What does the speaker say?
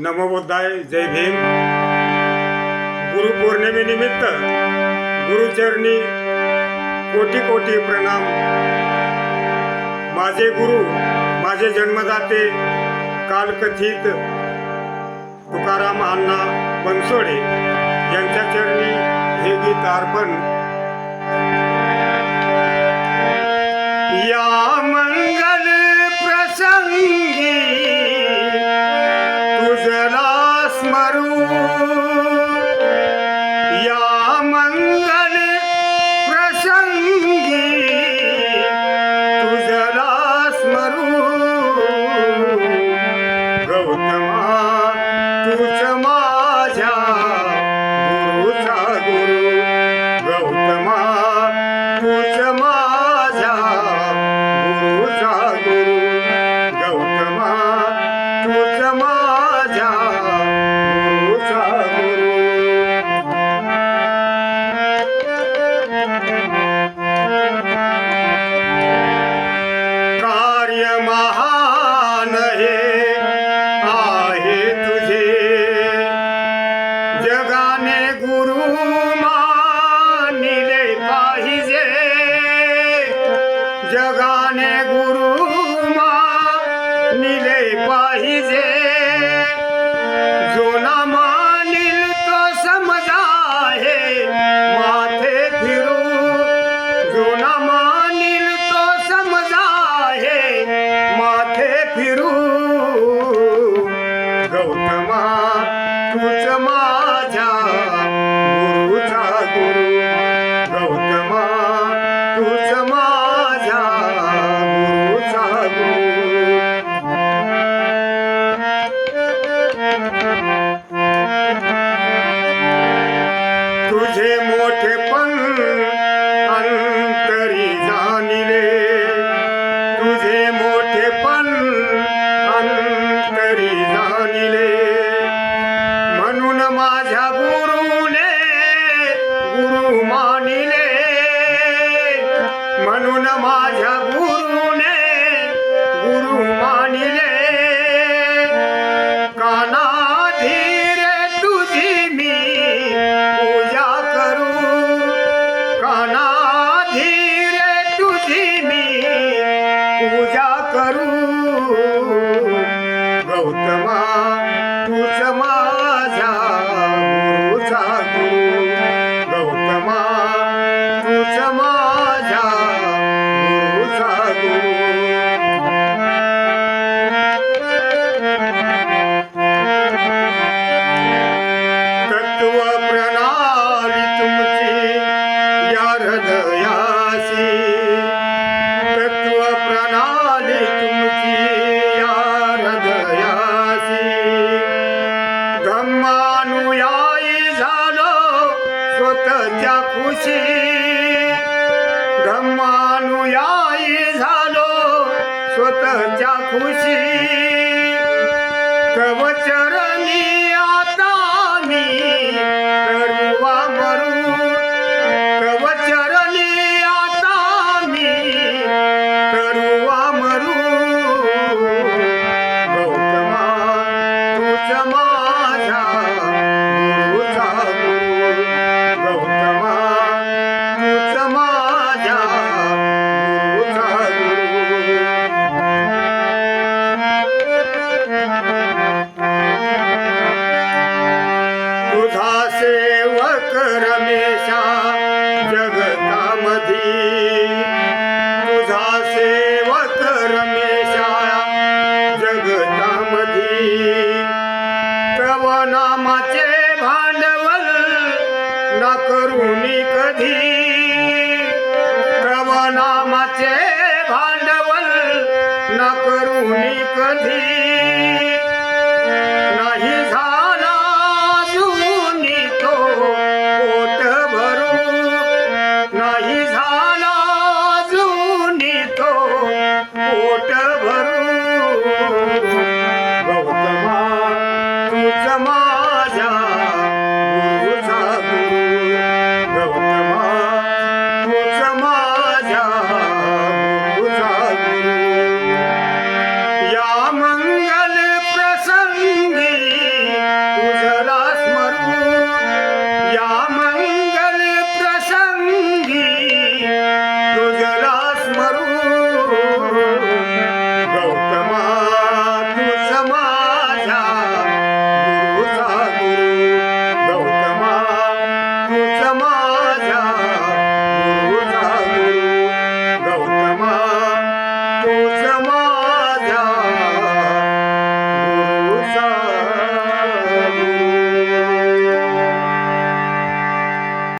नमोबुद्धाय जय भीम. गुरुपौर्णिमेनिमित्त गुरुचरणी कोटी कोटी प्रणाम. माझे गुरु माझे जन्मदाते कालकथित तुकाराम अण्णा बनसोडे यांच्या चरणी हे गीत अर्पण Quero जगाने गुरु मा मानिले पाहिजे. जो ना मानिल तो समजा हे माथे फिरू. जो ना मानिल तो समजा हे माथे फिरू. गौतमा तूच माझ्या गुरुचा गुरु. माझ्या गुरुने गुरु मानिले स्वतःच्या खुशी ब्रह्मानुयायी झालो स्वतःच्या खुशी. कवचरणी आता मी करुवा मरू रमेशा जगतामधी। तुझा सेवक रमेशा जगतामधी। तव नामाचे भांडवल न करुणी कधी। प्रवनामाचे नामाचे भांडवल न करुणी कधी। नाही झा